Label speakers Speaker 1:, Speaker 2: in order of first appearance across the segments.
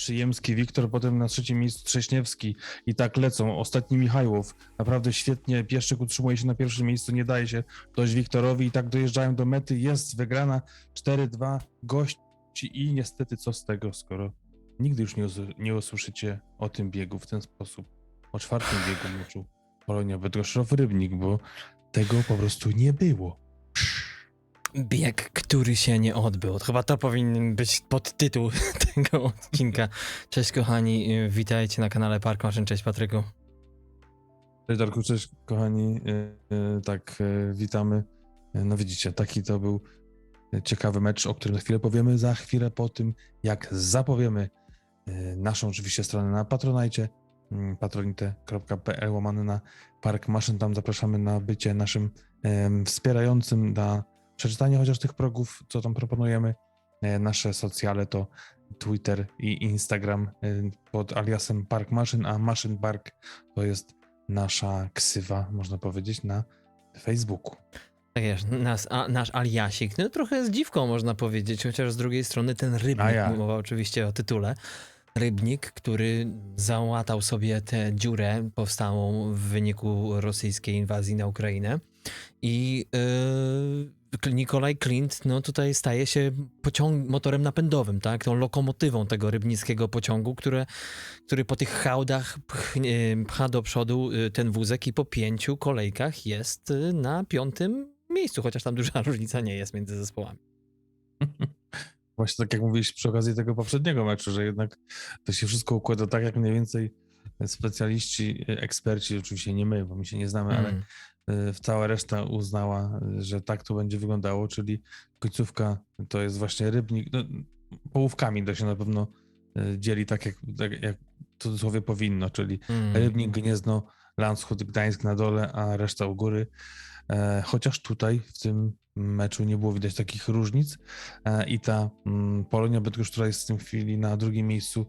Speaker 1: Przyjemski Wiktor, potem na trzecim miejscu Trześniewski. I tak lecą. Ostatni Michajłow, naprawdę świetnie, Pieszczyk utrzymuje się na pierwszym miejscu, nie daje się dość Wiktorowi. I tak dojeżdżają do mety, jest wygrana 4-2 gości i niestety co z tego, skoro nigdy już nie, nie usłyszycie o tym biegu w ten sposób, o czwartym biegu meczu Polonia Bydgoszcz Rybnik, bo tego po prostu nie było.
Speaker 2: Bieg, który się nie odbył. Chyba to powinien być podtytuł tego odcinka. Cześć kochani, y, witajcie na kanale Park Maszyn. Cześć Patryku.
Speaker 1: Cześć Darku, cześć kochani. E, e, Tak, witamy. No widzicie, taki to był ciekawy mecz, o którym za chwilę powiemy. Za chwilę po tym, jak zapowiemy naszą oczywiście stronę na Patronajcie, mm, patronite.pl łamany na Park Maszyn. Tam zapraszamy na bycie naszym wspierającym, na przeczytanie chociaż tych progów, co tam proponujemy. E, Nasze socjale to Twitter i Instagram e, pod aliasem Park Maszyn, a Maszyn Park to jest nasza ksywa, można powiedzieć, na Facebooku.
Speaker 2: Tak jest, nas, a, nasz aliasik, no trochę z dziwką można powiedzieć, chociaż z drugiej strony ten rybnik,
Speaker 1: ja.
Speaker 2: mowa oczywiście o tytule, rybnik, który załatał sobie tę dziurę powstałą w wyniku rosyjskiej inwazji na Ukrainę i yy, Nikolaj Klint no tutaj staje się pociąg, motorem napędowym, tak, tą lokomotywą tego rybnickiego pociągu, które, który po tych hałdach pcha do przodu y, ten wózek i po pięciu kolejkach jest y, na piątym miejscu, chociaż tam duża różnica nie jest między zespołami.
Speaker 1: Właśnie tak jak mówiłeś przy okazji tego poprzedniego meczu, że jednak to się wszystko układa tak, jak mniej więcej specjaliści, eksperci, oczywiście nie my, bo my się nie znamy, ale
Speaker 2: Mm.
Speaker 1: y, cała reszta uznała, y, że tak to będzie wyglądało, czyli końcówka to jest właśnie rybnik, no, połówkami to się na pewno y, dzieli tak, jak, tak jak w cudzysłowie powinno, czyli
Speaker 2: Mm.
Speaker 1: Rybnik, Gniezno, Landshut, Gdańsk na dole, a reszta u góry. E, chociaż tutaj w tym meczu nie było widać takich różnic e, i ta mm, Polonia Bydgoszcz, która jest w tej chwili na drugim miejscu,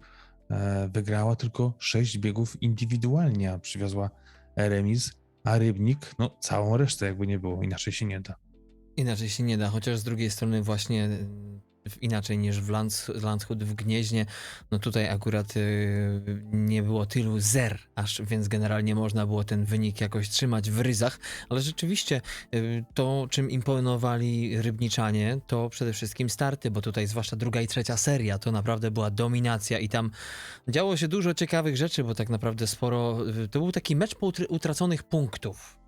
Speaker 1: wygrała tylko sześć biegów indywidualnie, a przywiozła remis, a Rybnik, no całą resztę jakby nie było, inaczej się nie da.
Speaker 2: Inaczej się nie da, chociaż z drugiej strony właśnie inaczej niż w Lands, w Gnieźnie, no tutaj akurat y, nie było tylu zer, aż więc generalnie można było ten wynik jakoś trzymać w ryzach, ale rzeczywiście y, to, czym imponowali rybniczanie, to przede wszystkim starty, bo tutaj zwłaszcza druga i trzecia seria to naprawdę była dominacja i tam działo się dużo ciekawych rzeczy, bo tak naprawdę sporo, y, to był taki mecz po utr- utraconych punktów.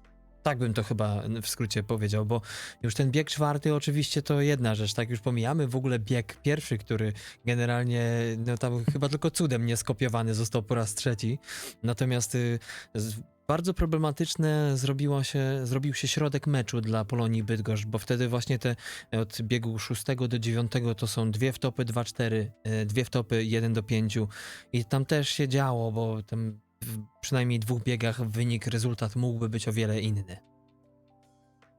Speaker 2: Tak bym to chyba w skrócie powiedział, bo już ten bieg czwarty oczywiście to jedna rzecz, tak już pomijamy w ogóle bieg pierwszy, który generalnie no tam chyba tylko cudem nie skopiowany został po raz trzeci. Natomiast y, z, bardzo problematyczne zrobiło się, zrobił się środek meczu dla Polonii Bydgoszcz, bo wtedy właśnie te od biegu 6 do 9 to są dwie wtopy 2-4, y, dwie wtopy 1 do 5 i tam też się działo, bo tam w przynajmniej dwóch biegach wynik, rezultat mógłby być o wiele inny.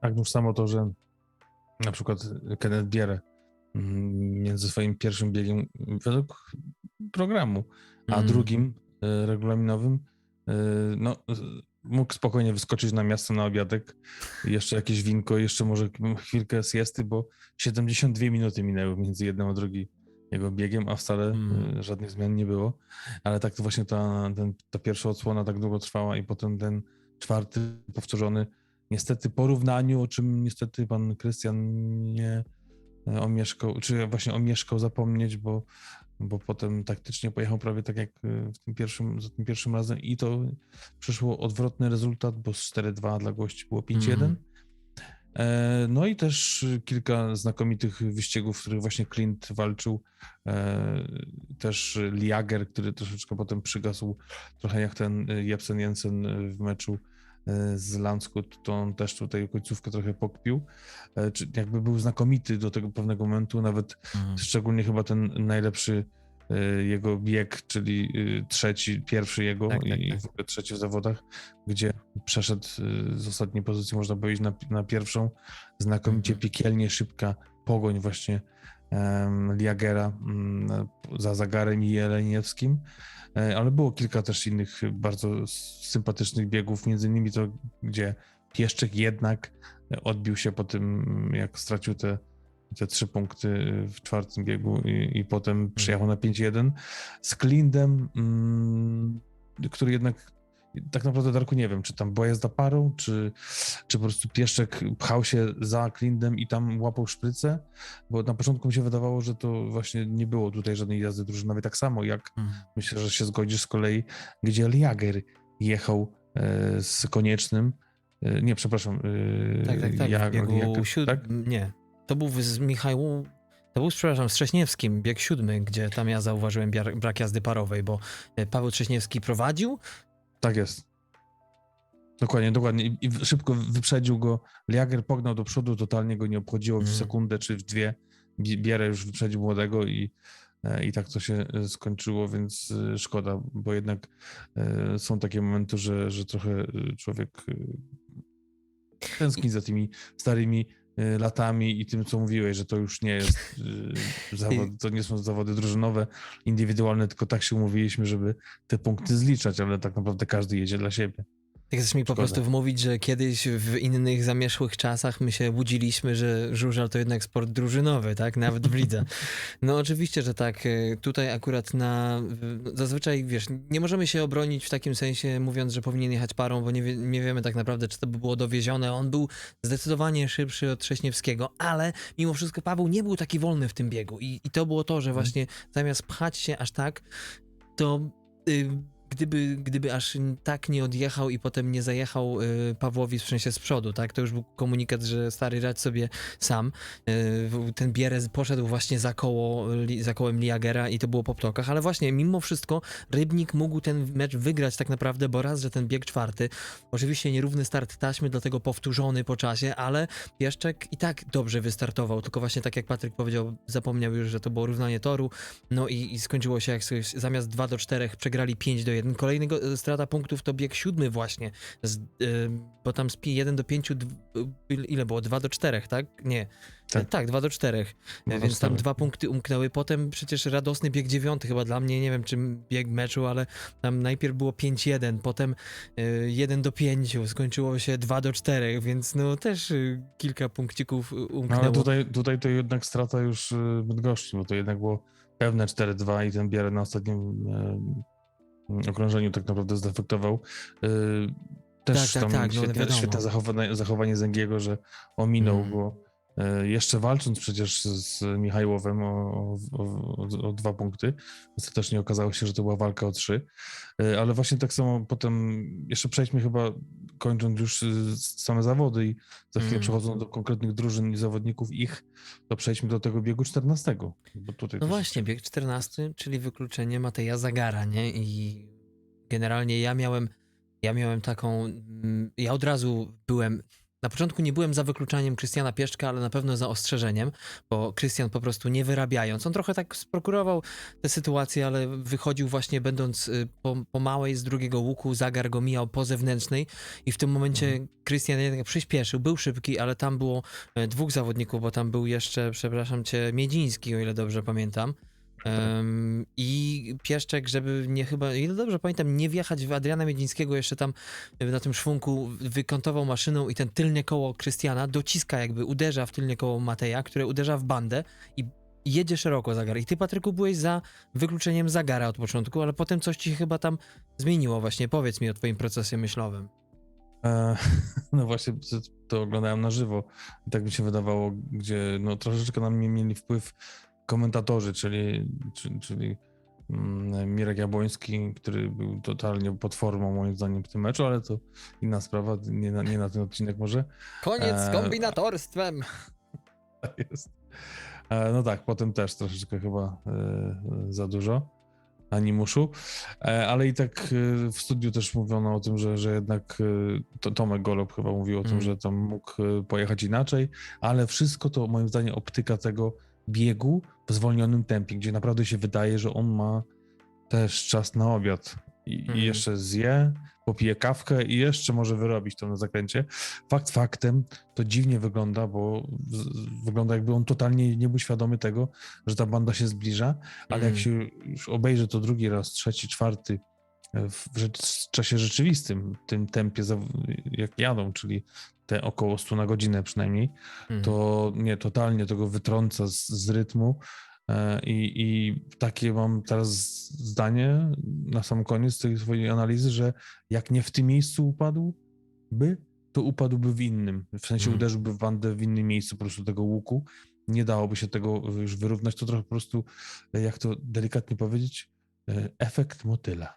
Speaker 1: Tak, już samo to, że na przykład Kenneth Bierre mm, między swoim pierwszym biegiem według programu, a
Speaker 2: Mm.
Speaker 1: drugim e, regulaminowym, e, no mógł spokojnie wyskoczyć na miasto na obiadek, jeszcze jakieś winko, jeszcze może chwilkę siesty, bo 72 minuty minęły między jednym a drugim jego biegiem, a wcale
Speaker 2: Mm.
Speaker 1: e, żadnych zmian nie było, ale tak to właśnie ta, ten, ta pierwsza odsłona tak długo trwała i potem ten czwarty powtórzony niestety porównaniu, o czym niestety pan Krystian nie e, omieszkał, czy właśnie omieszkał zapomnieć, bo, bo potem taktycznie pojechał prawie tak jak e, w tym pierwszym, za tym pierwszym razem i to przyszło odwrotny rezultat, bo z 4-2 dla gości było 5-1.
Speaker 2: Mhm.
Speaker 1: E, No i też kilka znakomitych wyścigów, w których właśnie Clint walczył. E, Też Liager, który troszeczkę potem przygasł, trochę jak ten Jepsen Jensen w meczu e, z Landskut, to on też tutaj końcówkę trochę pokpił. Czy jakby był znakomity do tego pewnego momentu, nawet
Speaker 2: Mm.
Speaker 1: szczególnie chyba ten najlepszy jego bieg, czyli e, trzeci, pierwszy jego
Speaker 2: Tak, tak,
Speaker 1: i
Speaker 2: tak.
Speaker 1: w ogóle trzeci w zawodach, gdzie przeszedł e, z ostatniej pozycji, można powiedzieć, na, na pierwszą. Znakomicie
Speaker 2: Mhm.
Speaker 1: piekielnie szybka pogoń właśnie em, Liagera na- za Zagarem i Jeleniewskim, E, ale było kilka też innych bardzo sympatycznych biegów, między innymi to, gdzie Pieszczek jednak odbił się po tym, jak stracił te te trzy punkty w czwartym biegu i, i potem przyjechał na 5-1 z Klindem, mm, który jednak tak naprawdę Darku nie wiem, czy tam była jazda parą, czy, czy po prostu Pieszczek pchał się za Klindem i tam łapał szprycę, bo na początku mi się wydawało, że to właśnie nie było tutaj żadnej jazdy drużynowej, tak samo jak
Speaker 2: Mhm.
Speaker 1: myślę, że się zgodzisz z kolei, gdzie Jager jechał e, z Koniecznym, e, nie, przepraszam, e,
Speaker 2: Tak, tak, tak.
Speaker 1: Ja-
Speaker 2: w biegu
Speaker 1: Jak-
Speaker 2: siód...
Speaker 1: tak?
Speaker 2: Nie. To był z Michałem. To był, przepraszam, z Trześniewskim, bieg siódmy, gdzie tam ja zauważyłem brak jazdy parowej, bo e, Paweł Trześniewski prowadził,
Speaker 1: Tak jest. Dokładnie, dokładnie. I, szybko wyprzedził go. Jager pognał do przodu, totalnie go nie obchodziło w
Speaker 2: Mm.
Speaker 1: sekundę czy w dwie. Bi- Bierę już wyprzedził młodego i, e, i tak to się e, skończyło, więc szkoda, bo jednak są takie momenty, że, że trochę człowiek tęskni za tymi starymi latami i tym, co mówiłeś, że to już nie jest e, zawod, to nie są zawody drużynowe, indywidualne, tylko tak się umówiliśmy, żeby te punkty zliczać, ale tak naprawdę każdy jedzie dla siebie.
Speaker 2: Tak chcesz mi po
Speaker 1: Szkoda.
Speaker 2: prostu wmówić, że kiedyś w innych zamieszłych czasach my się budziliśmy, że żużel to jednak sport drużynowy, tak? Nawet w lidze. No oczywiście, że tak. E, Tutaj akurat na... Zazwyczaj, wiesz, nie możemy się obronić w takim sensie, mówiąc, że powinien jechać parą, bo nie, wie, nie wiemy tak naprawdę, czy to by było dowiezione. On był zdecydowanie szybszy od Trześniewskiego, ale mimo wszystko Paweł nie był taki wolny w tym biegu. I, i to było to, że właśnie zamiast pchać się aż tak, to y, gdyby, gdyby aż tak nie odjechał i potem nie zajechał y, Pawłowi w sensie z przodu, tak? To już był komunikat, że stary radź sobie sam. Y, ten Bierez poszedł właśnie za, koło, za kołem Liagera i to było po ptokach, ale właśnie mimo wszystko Rybnik mógł ten mecz wygrać tak naprawdę, bo raz, że ten bieg czwarty, oczywiście nierówny start taśmy, dlatego powtórzony po czasie, ale Pieszczek i tak dobrze wystartował, tylko właśnie tak jak Patryk powiedział, zapomniał już, że to było równanie toru, no i, i skończyło się jak zamiast 2 do 4 przegrali 5 do 1. Kolejnego e, strata punktów to bieg siódmy właśnie, z, e, bo tam z 1 do 5, ile było? 2 do 4, tak? Nie.
Speaker 1: Tak.
Speaker 2: Tak, tak 2 do 4.
Speaker 1: Dwa do
Speaker 2: Więc tam dwa punkty umknęły. Potem przecież radosny bieg dziewiąty chyba dla mnie, nie wiem czym bieg meczu, ale tam najpierw było 5-1, potem y, 1 do 5, skończyło się 2 do 4, więc no też kilka punkcików
Speaker 1: No,
Speaker 2: umknęło.
Speaker 1: ale tutaj, tutaj to jednak strata już Bydgoszczy, bo to jednak było pewne 4-2 i ten Bierę na ostatnim e, okrążeniu tak naprawdę zdefektował. Y, Też
Speaker 2: Tak, tak,
Speaker 1: tam
Speaker 2: tak, no,
Speaker 1: świetnie,
Speaker 2: wiadomo.
Speaker 1: świetne zachowanie, zachowanie Zęgiego, że ominął
Speaker 2: Mm.
Speaker 1: go jeszcze walcząc przecież z Michajłowem o, o, o, dwa punkty. Ostatecznie okazało się, że to była walka o trzy. E, Ale właśnie tak samo potem, jeszcze przejdźmy chyba, kończąc już y, same zawody i za chwilę
Speaker 2: Mm.
Speaker 1: przechodząc do konkretnych drużyn i zawodników ich, to przejdźmy do tego biegu 14. Bo tutaj
Speaker 2: No
Speaker 1: też-
Speaker 2: właśnie, bieg 14, czyli wykluczenie Mateja Zagara, nie? I generalnie ja miałem, ja miałem taką, mm, ja od razu byłem, na początku nie byłem za wykluczaniem Krystiana Pieszczka, ale na pewno za ostrzeżeniem, bo Krystian po prostu nie wyrabiając, on trochę tak sprokurował tę sytuację, ale wychodził właśnie będąc y, po, po małej z drugiego łuku, Zagar go mijał po zewnętrznej i w tym momencie
Speaker 1: Mhm.
Speaker 2: Krystian jednak przyspieszył, był szybki, ale tam było e, dwóch zawodników, bo tam był jeszcze, przepraszam cię, Miedziński, o ile dobrze pamiętam. Em, I Pieszczek, żeby nie chyba, ile dobrze pamiętam, nie wjechać w Adriana Miedzińskiego, jeszcze tam e, na tym szwunku wykątował maszyną i ten tylne koło Krystiana dociska jakby, uderza w tylne koło Mateja, które uderza w bandę i jedzie szeroko Zagar. I ty, Patryku, byłeś za wykluczeniem Zagara od początku, ale potem coś ci chyba tam zmieniło właśnie. Powiedz mi o twoim procesie myślowym.
Speaker 1: E, No właśnie, to, to oglądałem na żywo i tak mi się wydawało, gdzie no, troszeczkę na mnie mieli wpływ komentatorzy, czyli, czyli, czyli mm, Mirek Jabłoński, który był totalnie pod formą moim zdaniem w tym meczu, ale to inna sprawa, nie na, nie na ten odcinek może.
Speaker 2: Koniec
Speaker 1: z
Speaker 2: z kombinatorstwem!
Speaker 1: Tak jest. E, No tak, potem też troszeczkę chyba e, za dużo animuszu, E, ale i tak e, w studiu też mówiono o tym, że, że jednak e, to Tomek Golob chyba mówił o tym,
Speaker 2: Mm.
Speaker 1: że tam mógł e, pojechać inaczej, ale wszystko to moim zdaniem optyka tego biegu w zwolnionym tempie, gdzie naprawdę się wydaje, że on ma też czas na obiad i,
Speaker 2: Mhm.
Speaker 1: i jeszcze zje, popije kawkę i jeszcze może wyrobić to na zakręcie. Fakt faktem, to dziwnie wygląda, bo z- wygląda jakby on totalnie nie był świadomy tego, że ta banda się zbliża, ale jak
Speaker 2: Mhm.
Speaker 1: się już obejrzy to drugi raz, trzeci, czwarty e, w rzecz, czasie rzeczywistym, w tym tempie, zaw- jak jadą, czyli te około 100 na godzinę przynajmniej,
Speaker 2: Mhm.
Speaker 1: to nie, totalnie tego wytrąca z, z rytmu. E, I, I takie mam teraz zdanie na sam koniec tej swojej analizy, że jak nie w tym miejscu upadł by, to upadłby w innym. W sensie
Speaker 2: Mhm.
Speaker 1: uderzyłby w bandę w innym miejscu po prostu tego łuku. Nie dałoby się tego już wyrównać. To trochę po prostu, e, jak to delikatnie powiedzieć, e, efekt motyla.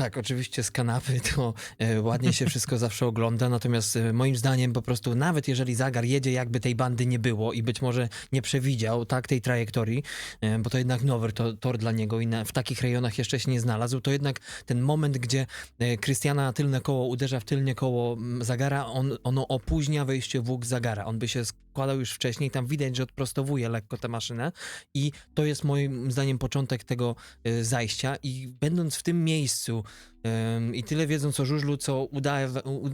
Speaker 2: Tak, oczywiście z kanapy to e, ładnie się wszystko zawsze ogląda, natomiast e, moim zdaniem po prostu nawet jeżeli Zagar jedzie jakby tej bandy nie było i być może nie przewidział tak tej trajektorii, e, bo to jednak nowy to, tor dla niego i na, w takich rejonach jeszcze się nie znalazł, to jednak ten moment, gdzie Krystiana tylne koło uderza w tylnie koło Zagara, on, ono opóźnia wejście w łuk Zagara. On by się składał już wcześniej, tam widać, że odprostowuje lekko tę maszynę i to jest moim zdaniem początek tego zajścia i będąc w tym miejscu i tyle wiedząc o żużlu, co udaje,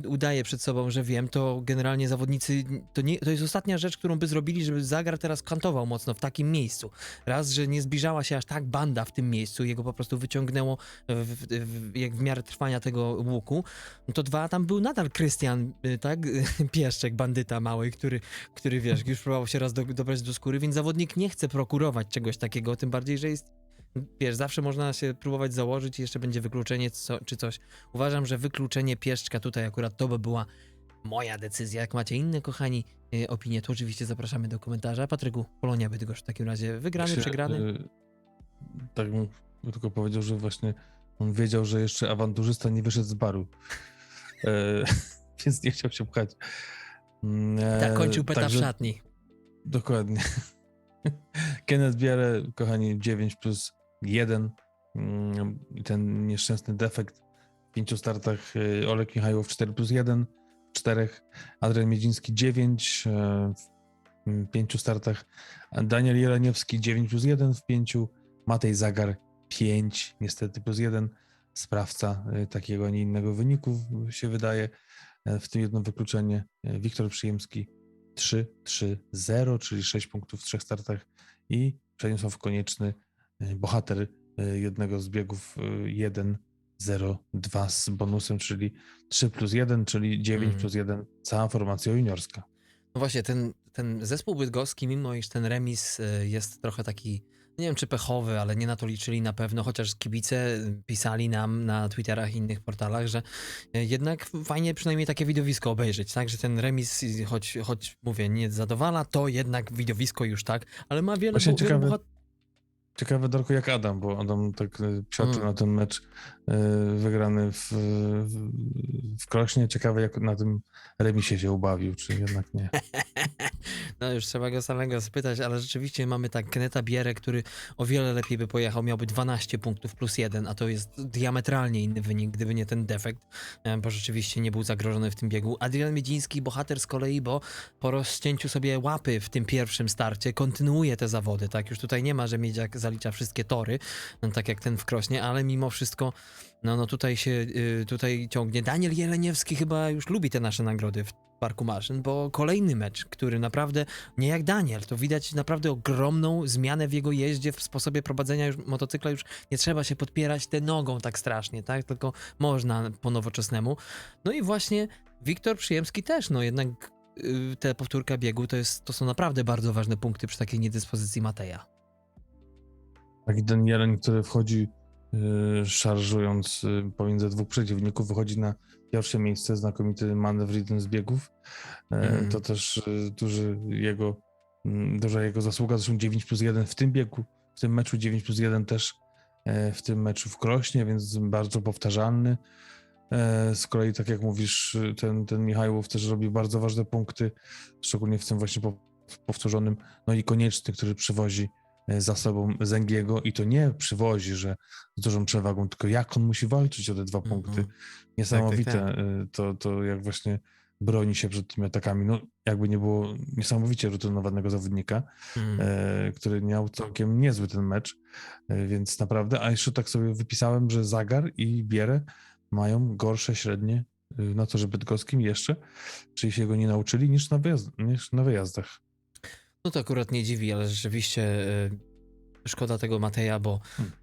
Speaker 2: udaje przed sobą, że wiem, to generalnie zawodnicy, to, nie, to jest ostatnia rzecz, którą by zrobili, żeby Zagar teraz kantował mocno w takim miejscu. Raz, że nie zbliżała się aż tak banda w tym miejscu, jego po prostu wyciągnęło w, w, jak w miarę trwania tego łuku, to dwa, tam był nadal Krystian, y, tak, Pieszczek, bandyta mały, który, który wiesz, już próbował się raz do, dobrać do skóry, więc zawodnik nie chce prokurować czegoś takiego, tym bardziej, że jest Wiesz, zawsze można się próbować założyć i jeszcze będzie wykluczenie co, czy coś. Uważam, że wykluczenie pieszczka tutaj akurat to by była moja decyzja. Jak macie inne, kochani, y, opinie, to oczywiście zapraszamy do komentarza. Patryku, Polonia Bydgoszcz w takim razie wygrany,
Speaker 1: Się,
Speaker 2: przegrany?
Speaker 1: e, Tak bym tylko powiedział, że właśnie on wiedział, że jeszcze awanturzysta nie wyszedł z baru. E, więc nie chciał się pchać. Mm, e,
Speaker 2: Tak, kończył peta
Speaker 1: także-
Speaker 2: w szatni.
Speaker 1: Dokładnie. Kenneth Bierę, kochani, 9 plus 1. Mm, Ten nieszczęsny defekt w pięciu startach. y, Olek Michajłow 4 plus 1 w czterech. Adrian Miedziński 9 e, w mm, pięciu startach. Daniel Jeleniewski 9 plus 1 w pięciu. Matej Zagar 5 niestety plus 1. Sprawca y, takiego, a nie innego wyniku się wydaje. E, W tym jedno wykluczenie. E, Wiktor Przyjemski 3, 3, 0, czyli 6 punktów w trzech startach i Przemysław Konieczny, y, bohater y, jednego z biegów y, 1, 0, 2 z bonusem, czyli 3 plus 1, czyli 9
Speaker 2: Mhm.
Speaker 1: plus 1, cała formacja juniorska.
Speaker 2: No właśnie, ten, ten zespół bydgoski, mimo iż ten remis y, jest trochę taki, nie wiem czy pechowy, ale nie na to liczyli na pewno, chociaż kibice y, pisali nam na Twitterach i innych portalach, że y, jednak fajnie przynajmniej takie widowisko obejrzeć, tak, że ten remis, y, choć, choć mówię, nie zadowala, to jednak widowisko już tak, ale ma wiele,
Speaker 1: Właśnie
Speaker 2: bo,
Speaker 1: ciekawe- Ciekawe, Darku, jak Adam, bo Adam tak y, psioczył
Speaker 2: Mm.
Speaker 1: na ten mecz wygrany w, w, Krośnie. Ciekawe, jak na tym remisie się ubawił, czy jednak nie.
Speaker 2: No już trzeba go samego spytać, ale rzeczywiście mamy tak Keneta Bierę, który o wiele lepiej by pojechał, miałby 12 punktów plus 1, a to jest diametralnie inny wynik, gdyby nie ten defekt, e, bo rzeczywiście nie był zagrożony w tym biegu. Adrian Miedziński, bohater z kolei, bo po rozcięciu sobie łapy w tym pierwszym starcie kontynuuje te zawody, tak? Już tutaj nie ma, że Miedziak zalicza wszystkie tory, no, tak jak ten w Krośnie, ale mimo wszystko no, no tutaj się y, tutaj ciągnie. Daniel Jeleniewski chyba już lubi te nasze nagrody w Parku Maszyn, bo kolejny mecz, który naprawdę nie jak Daniel, to widać naprawdę ogromną zmianę w jego jeździe, w sposobie prowadzenia już motocykla, już nie trzeba się podpierać tę nogą tak strasznie, tak, tylko można po nowoczesnemu. No i właśnie Wiktor Przyjemski też, no jednak y, te powtórka biegu to, jest, to są naprawdę bardzo ważne punkty przy takiej niedyspozycji Mateja.
Speaker 1: Taki ten jeleń, który wchodzi szarżując y, pomiędzy dwóch przeciwników, wychodzi na pierwsze miejsce, znakomity manewr jeden z biegów.
Speaker 2: Mhm.
Speaker 1: To też y, duży jego, mm, duża jego zasługa, zresztą 9 plus 1 w tym biegu, w tym meczu 9 plus 1 też e, w tym meczu w Krośnie, więc bardzo powtarzalny. E, Z kolei, tak jak mówisz, y, ten, ten Michajłow też robi bardzo ważne punkty, szczególnie w tym właśnie po- powtórzonym, no i konieczny, który przywozi za sobą Zęgiego i to nie przywozi, że z dużą przewagą, tylko jak on musi walczyć o te dwa punkty.
Speaker 2: Mhm.
Speaker 1: Niesamowite
Speaker 2: tak.
Speaker 1: e, To, to jak właśnie broni się przed tymi atakami. No jakby nie było niesamowicie rutynowanego zawodnika,
Speaker 2: Mm.
Speaker 1: e, który miał całkiem niezły ten mecz, e, więc naprawdę, a jeszcze tak sobie wypisałem, że Zagar i Bierę mają gorsze średnie e, na torze bydgoskim jeszcze, czyli się go nie nauczyli niż na, wyjazd, niż na wyjazdach.
Speaker 2: No to akurat nie dziwi, ale rzeczywiście e, szkoda tego Mateja, bo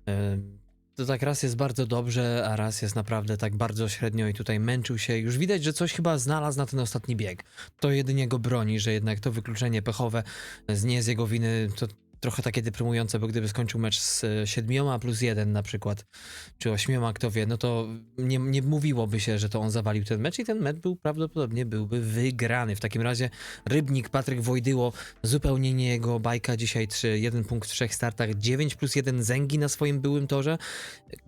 Speaker 2: e, to tak raz jest bardzo dobrze, a raz jest naprawdę tak bardzo średnio i tutaj męczył się. Już widać, że coś chyba znalazł na ten ostatni bieg. To jedynie go broni, że jednak to wykluczenie pechowe z nie z jego winy to trochę takie deprymujące, bo gdyby skończył mecz z e, siedmioma plus jeden na przykład, czy ośmioma, kto wie, no to nie, nie mówiłoby się, że to on zawalił ten mecz i ten mecz był prawdopodobnie byłby wygrany. W takim razie Rybnik, Patryk Wojdyło, zupełnie nie jego bajka, dzisiaj 3, jeden punkt w trzech startach, 9 plus 1 zęgi na swoim byłym torze.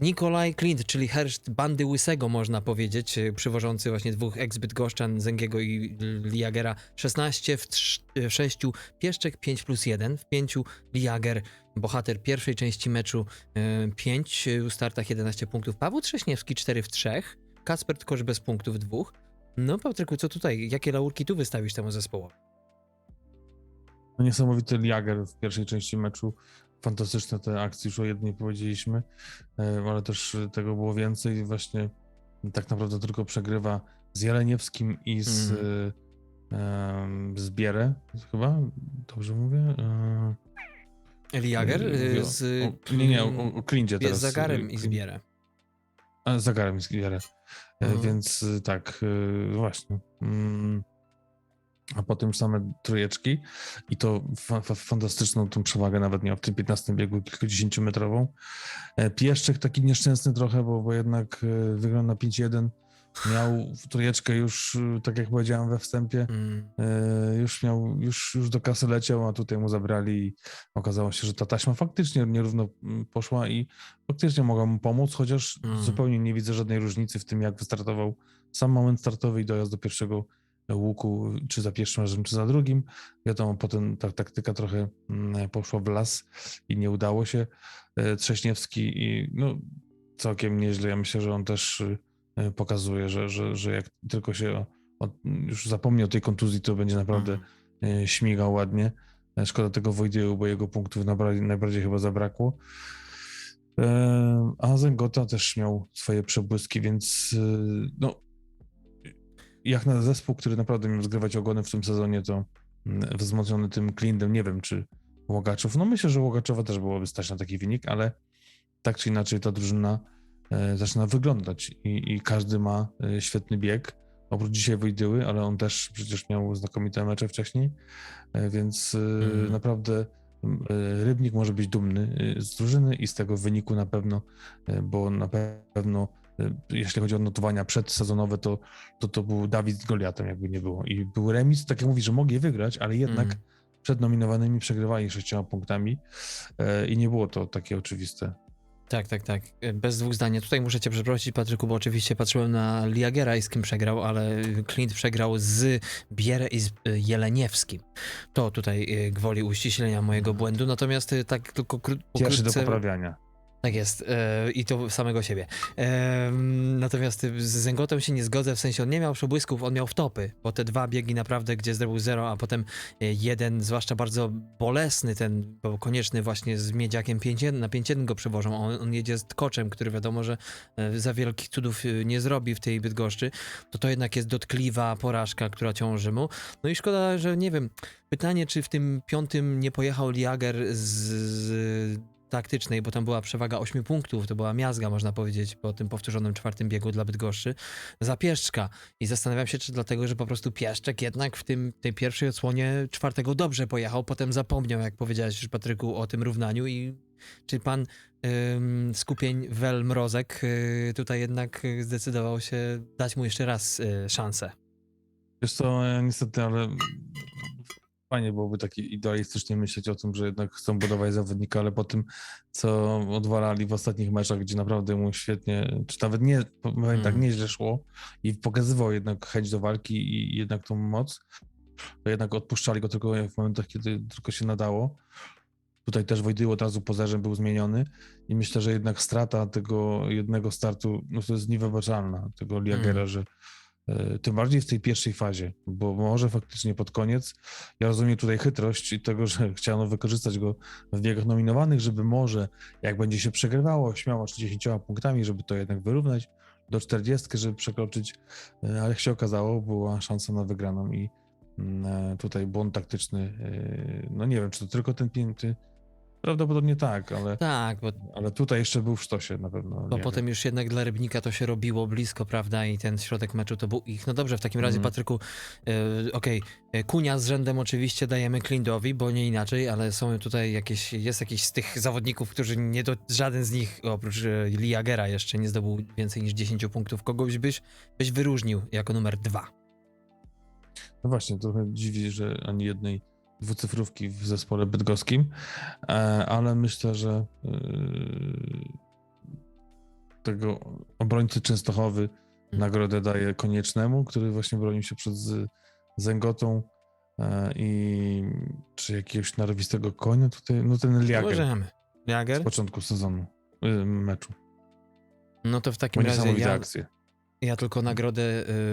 Speaker 2: Nikolaj Klint, czyli herszt bandy Łysego można powiedzieć, e, przywożący właśnie dwóch ex Bydgoszczan, Zęgiego i Liagera, 16 w, trz- w 6 Pieszczek, 5 plus 1 w 5 Liager, bohater pierwszej części meczu, 5 w startach 11 punktów, Paweł Trześniewski 4 w 3, Kacper Tkosz bez punktów dwóch. No Patryku, co tutaj, jakie laurki tu wystawisz temu zespołowi?
Speaker 1: No, niesamowity Jager w pierwszej części meczu. Fantastyczne te akcje, już o jednej powiedzieliśmy, e, ale też tego było więcej. Właśnie tak naprawdę tylko przegrywa z Jeleniewskim i z, em, z Bierę, chyba? Dobrze mówię? E,
Speaker 2: Liager
Speaker 1: e,
Speaker 2: y, z...
Speaker 1: o, nie, nie, o, o Klindzie
Speaker 2: jest
Speaker 1: teraz.
Speaker 2: z Zagarem i
Speaker 1: Klin-
Speaker 2: zbierę.
Speaker 1: A, Zagarem i z Bierę. E,
Speaker 2: Mhm.
Speaker 1: Więc y, tak, y, właśnie. Mm. A potem same trójeczki i to fa fa fantastyczną tą przewagę nawet miał w tym 15 biegu kilkudziesięciometrową. E, Pieszczek taki nieszczęsny trochę, bo, bo jednak wygrał na 5-1. Miał trójeczkę już, tak jak powiedziałem we wstępie,
Speaker 2: Mm.
Speaker 1: e, już miał, już, już do kasy leciał, a tutaj mu zabrali i okazało się, że ta taśma faktycznie nierówno mm, poszła i faktycznie mogła mu pomóc, chociaż
Speaker 2: Mm.
Speaker 1: zupełnie nie widzę żadnej różnicy w tym, jak wystartował sam moment startowy i dojazd do pierwszego łuku, czy za pierwszym razem, czy za drugim. Wiadomo, potem ta taktyka trochę mm, poszła w las i nie udało się. E, Trześniewski i no, całkiem nieźle. Ja myślę, że on też y, pokazuje, że, że, że jak tylko się o, o, już zapomni o tej kontuzji, to będzie naprawdę
Speaker 2: Mm.
Speaker 1: e, śmigał ładnie. E, Szkoda tego Wojdyły, bo jego punktów najbardziej, najbardziej chyba zabrakło. E, A Zengota też miał swoje przebłyski, więc y, no, jak na zespół, który naprawdę miał zgrywać ogony w tym sezonie, to mm, wzmocniony tym Klindem, nie wiem czy Łogaczów, no myślę, że Łogaczowa też byłoby stać na taki wynik, ale tak czy inaczej ta drużyna zaczyna wyglądać i, i każdy ma e, świetny bieg, oprócz dzisiaj Wojdyły, ale on też przecież miał znakomite mecze wcześniej, e, więc e,
Speaker 2: Mhm.
Speaker 1: naprawdę e, Rybnik może być dumny e, z drużyny i z tego wyniku na pewno, e, bo na pewno e, jeśli chodzi o notowania przedsezonowe, to, to to był Dawid z Goliatem, jakby nie było. I był remis, tak jak mówi, że mogli wygrać, ale jednak
Speaker 2: Mm.
Speaker 1: przed nominowanymi przegrywali sześcioma punktami e, i nie było to takie oczywiste.
Speaker 2: Tak, tak, tak. Bez dwóch zdań. Tutaj muszę cię przeprosić, Patryku, bo oczywiście patrzyłem na Liagera i z kim przegrał, ale Clint przegrał z Bierę i z y, Jeleniewskim. To tutaj gwoli uściślenia mojego błędu. Natomiast tak tylko kró-
Speaker 1: Pierwszy do poprawiania.
Speaker 2: Tak jest. e, I to samego siebie. E, natomiast z Zęgotem się nie zgodzę, w sensie on nie miał przebłysków, on miał wtopy, bo te dwa biegi naprawdę, gdzie zrobił zero, a potem e, jeden, zwłaszcza bardzo bolesny ten, bo konieczny właśnie z Miedziakiem 5-1, na 5-1 go przewożą, on, on jedzie z Tkoczem, który wiadomo, że za wielkich cudów nie zrobi w tej Bydgoszczy, to to jednak jest dotkliwa porażka, która ciąży mu. No i szkoda, że nie wiem, pytanie, czy w tym piątym nie pojechał Liager z, z taktycznej, bo tam była przewaga 8 punktów, to była miazga, można powiedzieć, po tym powtórzonym czwartym biegu dla Bydgoszczy, za Pieszczka. I zastanawiam się, czy dlatego, że po prostu Pieszczek jednak w tym, tej pierwszej odsłonie czwartego dobrze pojechał, potem zapomniał, jak powiedziałeś już, Patryku, o tym równaniu i czy pan ym, skupień Wel Mrozek y, tutaj jednak zdecydował się dać mu jeszcze raz y, szansę.
Speaker 1: Wiesz co, e, niestety, ale fajnie byłoby tak idealistycznie myśleć o tym, że jednak chcą budować zawodnika, ale po tym, co odwalali w ostatnich meczach, gdzie naprawdę mu świetnie, czy nawet nie, powiem tak,
Speaker 2: Mm.
Speaker 1: nieźle szło i pokazywał jednak chęć do walki i jednak tą moc, to jednak odpuszczali go tylko w momentach, kiedy tylko się nadało. Tutaj też Wojdyło od razu pozerzem był zmieniony i myślę, że jednak strata tego jednego startu, no to jest niewybaczalna, tego Liagera,
Speaker 2: Mm.
Speaker 1: że tym bardziej w tej pierwszej fazie, bo może faktycznie pod koniec, ja rozumiem tutaj chytrość i tego, że chciano wykorzystać go w biegach nominowanych, żeby może, jak będzie się przegrywało śmiało 30 punktami, żeby to jednak wyrównać do 40, żeby przekroczyć, e, ale jak się okazało, była szansa na wygraną i mm, e, tutaj błąd taktyczny, e, no nie wiem, czy to tylko ten piękny, prawdopodobnie tak, ale,
Speaker 2: Tak, bo
Speaker 1: ale tutaj jeszcze był w sztosie na pewno.
Speaker 2: Bo
Speaker 1: nie
Speaker 2: potem już jednak dla Rybnika to się robiło blisko, prawda? I ten środek meczu to był ich. No dobrze, w takim razie,
Speaker 1: Mhm.
Speaker 2: Patryku, e, okej, e, Kunia z rzędem oczywiście dajemy Klindowi, bo nie inaczej, ale są tutaj jakieś, jest jakiś z tych zawodników, którzy nie do, żaden z nich, oprócz e, Liagera jeszcze nie zdobył więcej niż 10 punktów. Kogoś byś, byś wyróżnił jako numer dwa.
Speaker 1: No właśnie, trochę dziwi, że ani jednej dwucyfrówki w zespole bydgoskim, e, ale myślę, że yy, tego obrońcy Częstochowy nagrodę daje Koniecznemu, który właśnie bronił się przed Zęgotą e, i czy jakiegoś narwistego konia tutaj, no ten Liager
Speaker 2: Możemy.
Speaker 1: z
Speaker 2: Liager?
Speaker 1: początku sezonu, y, meczu.
Speaker 2: No to w
Speaker 1: Bo
Speaker 2: takim razie ja,
Speaker 1: akcje.
Speaker 2: Ja tylko nagrodę,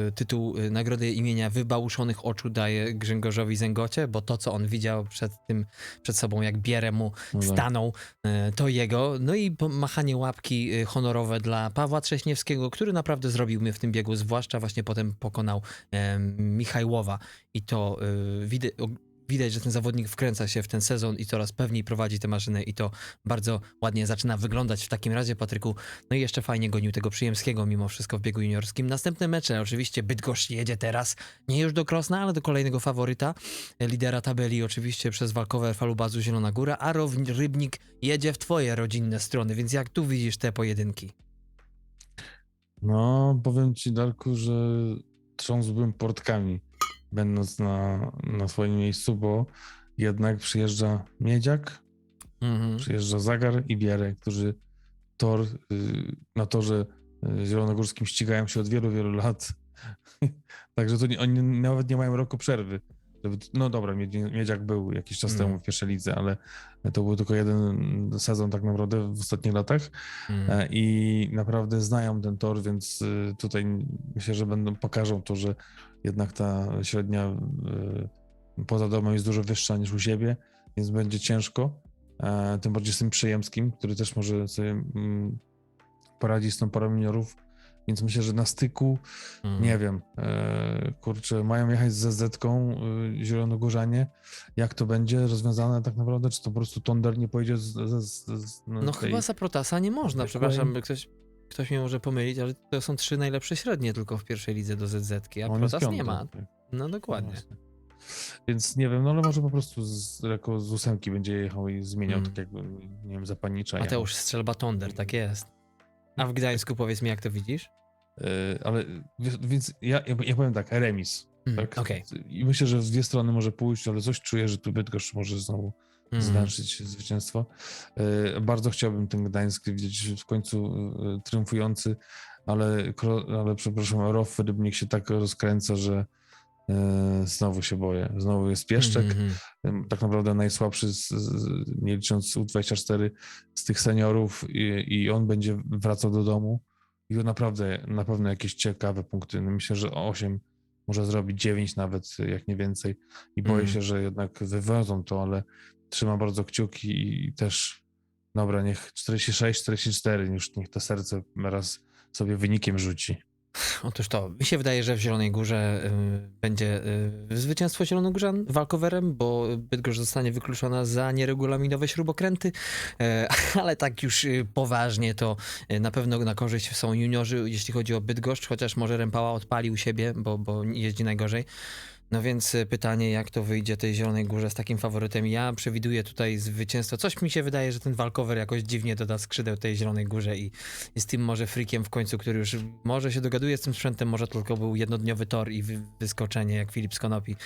Speaker 2: y, tytuł, y, nagrodę imienia wybałuszonych oczu daję Grzęgorzowi Zęgocie, bo to, co on widział przed tym, przed sobą, jak bierę mu
Speaker 1: No tak.
Speaker 2: stanął, y, to jego. No i machanie łapki honorowe dla Pawła Trześniewskiego, który naprawdę zrobił mnie w tym biegu, zwłaszcza właśnie potem pokonał Michajłowa i to widać, że ten zawodnik wkręca się w ten sezon i coraz pewniej prowadzi tę maszynę i to bardzo ładnie zaczyna wyglądać w takim razie, Patryku. No i jeszcze fajnie gonił tego Przyjemskiego mimo wszystko w biegu juniorskim. Następne mecze, oczywiście Bydgoszcz jedzie teraz, nie już do Krosna, ale do kolejnego faworyta, lidera tabeli oczywiście przez walkowe Falubazu Zielona Góra, a Rybnik jedzie w twoje rodzinne strony, więc jak tu widzisz te pojedynki?
Speaker 1: No, powiem ci, Darku, że trząsłbym portkami, będąc na, na swoim miejscu, bo jednak przyjeżdża Miedziak,
Speaker 2: Mhm.
Speaker 1: przyjeżdża Zagar i Bierę, którzy tor, y, na torze y, zielonogórskim ścigają się od wielu, wielu lat. Także to nie, oni nawet nie mają roku przerwy. No dobra, Miedzi- Miedziak był jakiś czas
Speaker 2: Mm.
Speaker 1: temu w pierwszej lidze, ale to był tylko jeden sezon tak naprawdę w ostatnich latach.
Speaker 2: Mhm.
Speaker 1: E, i naprawdę znają ten tor, więc y, tutaj myślę, że będą pokażą to, że jednak ta średnia y, poza domem jest dużo wyższa niż u siebie, więc będzie ciężko. E, Tym bardziej z tym przyjemskim, który też może sobie mm, poradzić z tą parą juniorów. Więc myślę, że na styku,
Speaker 2: Mhm.
Speaker 1: nie wiem, e, kurczę, mają jechać z ZZ-ką y, Zielonogórzanie. Jak to będzie rozwiązane tak naprawdę? Czy to po prostu Tonder nie pojedzie z, z, z, z
Speaker 2: No
Speaker 1: tej-
Speaker 2: chyba za Protasa nie można, przepraszam, ktoś, ktoś mnie może pomylić, ale to są trzy najlepsze średnie tylko w pierwszej lidze do ZZ-ki, a
Speaker 1: On jest
Speaker 2: Protas nie ma.
Speaker 1: tak.
Speaker 2: No dokładnie.
Speaker 1: Właśnie. Więc nie wiem, no ale może po prostu z, jako z ósemki będzie jechał i zmieniał,
Speaker 2: Mm.
Speaker 1: tak jakby, nie wiem, zapanicza.
Speaker 2: Mateusz Strzelba Tonder, tak jest. A w Gdańsku powiedz mi, jak to widzisz?
Speaker 1: Yy, ale więc ja, ja, powiem tak, remis.
Speaker 2: Mm,
Speaker 1: Tak?
Speaker 2: Okej.
Speaker 1: I myślę, że w dwie strony może pójść, ale coś czuję, że tu Bydgoszcz może znowu
Speaker 2: Mm.
Speaker 1: zwęszyć zwycięstwo. Yy, bardzo chciałbym ten Gdańsk widzieć w końcu yy, triumfujący, ale, ale przepraszam, Rof Rybnik się tak rozkręca, że znowu się boję. Znowu jest Pieszczek,
Speaker 2: Mhm,
Speaker 1: Ym, tak naprawdę najsłabszy, z, z, nie licząc U24 z tych seniorów i, i on będzie wracał do domu i to naprawdę na pewno jakieś ciekawe punkty. No Myślę, że 8 może zrobić 9 nawet, jak nie więcej i boję
Speaker 2: Mhm.
Speaker 1: się, że jednak wywodzą to, ale trzymam bardzo kciuki i też dobra, niech 46, 44, już niech to serce raz sobie wynikiem rzuci.
Speaker 2: Otóż to, mi się wydaje, że w Zielonej Górze y, będzie y, zwycięstwo Zielonogórzan walkowerem, bo Bydgoszcz zostanie wykluczona za nieregulaminowe śrubokręty, e, ale tak już y, poważnie to y, na pewno na korzyść są juniorzy, jeśli chodzi o Bydgoszcz, chociaż może Rempała odpalił siebie, bo, bo jeździ najgorzej. No więc y, pytanie, jak to wyjdzie tej Zielonej Górze z takim faworytem. Ja przewiduję tutaj zwycięstwo. Coś mi się wydaje, że ten walkover jakoś dziwnie doda skrzydeł tej Zielonej Górze i jest tym może freakiem w końcu, który już może się dogaduje z tym sprzętem, może tylko był jednodniowy tor i wy, wyskoczenie, jak Filip Skonopi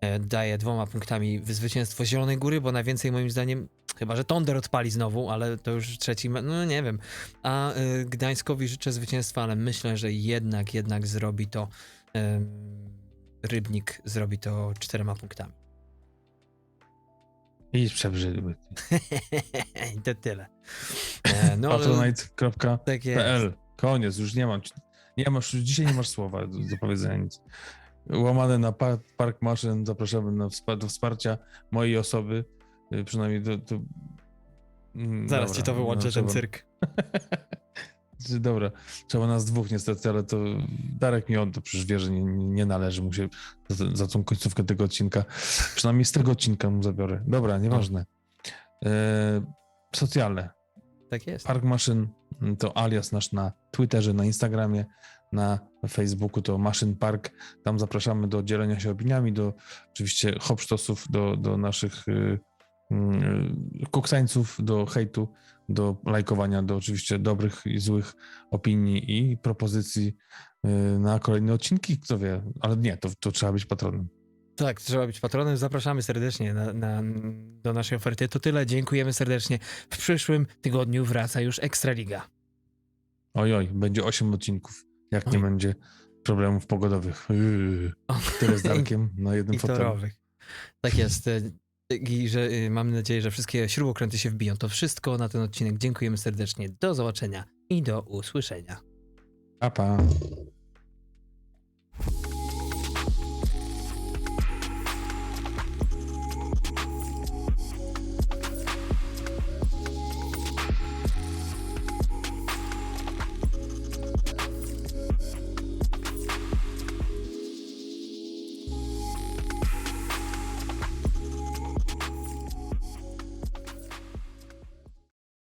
Speaker 2: e, daje dwoma punktami zwycięstwo Zielonej Góry, bo najwięcej moim zdaniem, chyba że Tonder odpali znowu, ale to już trzeci, no nie wiem. A e, Gdańskowi życzę zwycięstwa, ale myślę, że jednak, jednak zrobi to em, Rybnik zrobi to czterema punktami.
Speaker 1: I przebrzydły.
Speaker 2: I to tyle. E, no, tak jest.
Speaker 1: Koniec, już nie mam. Nie masz, dzisiaj nie masz słowa do, do powiedzenia nic. Łamane na par, Park Maszyn, zapraszamy na wspa- do wsparcia mojej osoby, y, przynajmniej do... do Mm,
Speaker 2: Zaraz
Speaker 1: dobra,
Speaker 2: ci to
Speaker 1: no,
Speaker 2: wyłączę, ten
Speaker 1: trzeba-
Speaker 2: cyrk.
Speaker 1: Dobra, trzeba nas dwóch niestety, ale to Darek mi on to przecież wie, że nie, nie należy mu się za, za tą końcówkę tego odcinka. Przynajmniej z tego odcinka mu zabiorę. Dobra, nieważne. E, socjalne.
Speaker 2: Tak jest.
Speaker 1: Park Maszyn to alias nasz na Twitterze, na Instagramie, na Facebooku to Maszyn Park. Tam zapraszamy do dzielenia się opiniami, do oczywiście hopsztosów, do, do naszych y, y, koksańców, do hejtu, do lajkowania, do oczywiście dobrych i złych opinii i propozycji y, na kolejne odcinki, kto wie, ale nie, to, to trzeba być patronem.
Speaker 2: Tak, trzeba być patronem. Zapraszamy serdecznie na, na, do naszej oferty. To tyle. Dziękujemy serdecznie. W przyszłym tygodniu wraca już Ekstraliga.
Speaker 1: Oj, oj, będzie 8 odcinków, jak nie
Speaker 2: Oj.
Speaker 1: będzie problemów pogodowych. Yy, tyle z Darkiem na jednym fotelu.
Speaker 2: Tak jest. I że y, mamy nadzieję, że wszystkie śrubokręty się wbiją. To wszystko na ten odcinek. Dziękujemy serdecznie. Do zobaczenia i do usłyszenia.
Speaker 1: Pa, pa.